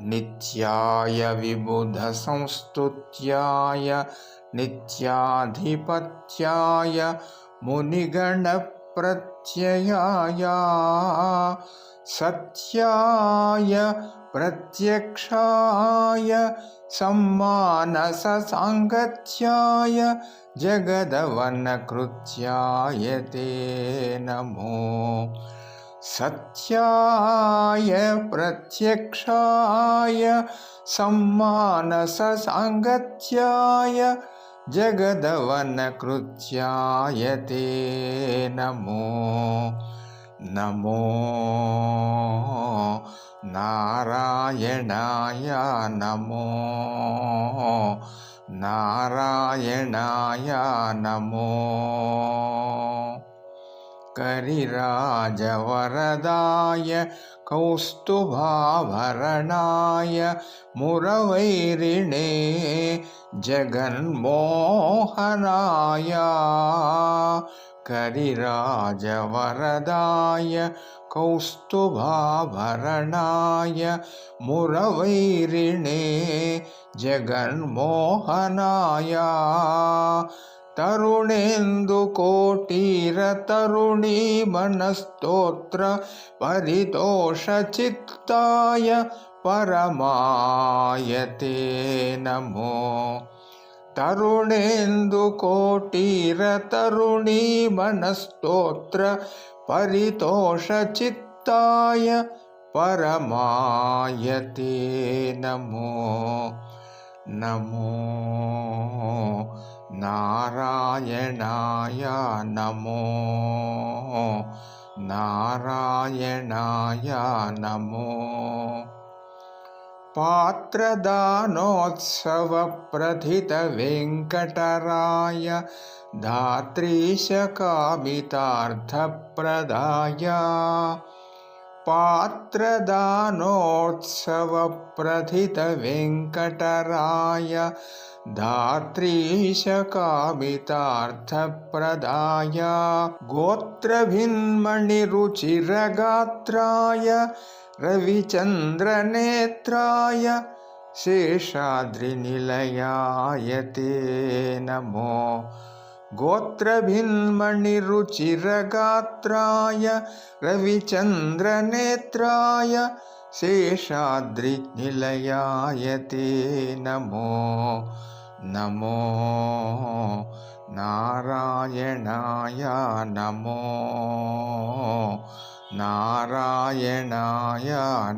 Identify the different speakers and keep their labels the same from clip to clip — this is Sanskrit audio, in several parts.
Speaker 1: विबुधसंस्तुत्याय नित्याधिपत्याय मुनिगणप्रत्ययाय नित्याय विबुधसंस्तुत्याय नित्याधिपत्याय मुनिगणप्रत्ययाय सत्याय प्रत्यक्षाय सम्मानससाङ्गत्याय जगदवनकृत्याय ते नमो सत्याय प्रत्यक्षाय सम्मानससाङ्गत्याय जगदवनकृत्याय ते नमो नमो नारायणाय नमो नारायणाय नमो करिराजवरदाय कौस्तुभाभरणाय मुरवैरिणे जगन्मोहनाय। करिराजवरदाय कौस्तुभाभरणाय मुरवैरिणे जगन्मोहनाय तरुणेन्दुकोटीरतरुणीमनस्तोत्र परितोषचित्ताय परमायते नमो। तरुणेन्दुकोटीरतरुणीमनस्तोत्र परितोषचित्ताय परमायते नमो। नमो नारायणाय नमो। नारायणाय नमो। पात्रदानोत्सवप्रथितवेङ्कटराय धात्रीशकामितार्थप्रदाय। पात्रदानोत्सवप्रथितवेङ्कटराय धात्रीशकामितार्थप्रदाय गोत्रभिन्मणिरुचिरगात्राय रविचन्द्रनेत्राय शेषाद्रिनिलयाय ते नमो गोत्रभिन्मणिरुचिरगात्राय रविचन्द्रनेत्राय शेषाद्रिनिलयाय ते नमो नमो नारायणाय नमो नारायणाय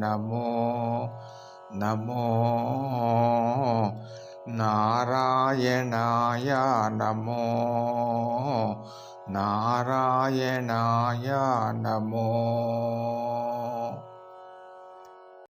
Speaker 1: नमो नमो नारायणाय नमो नारायणाय नमो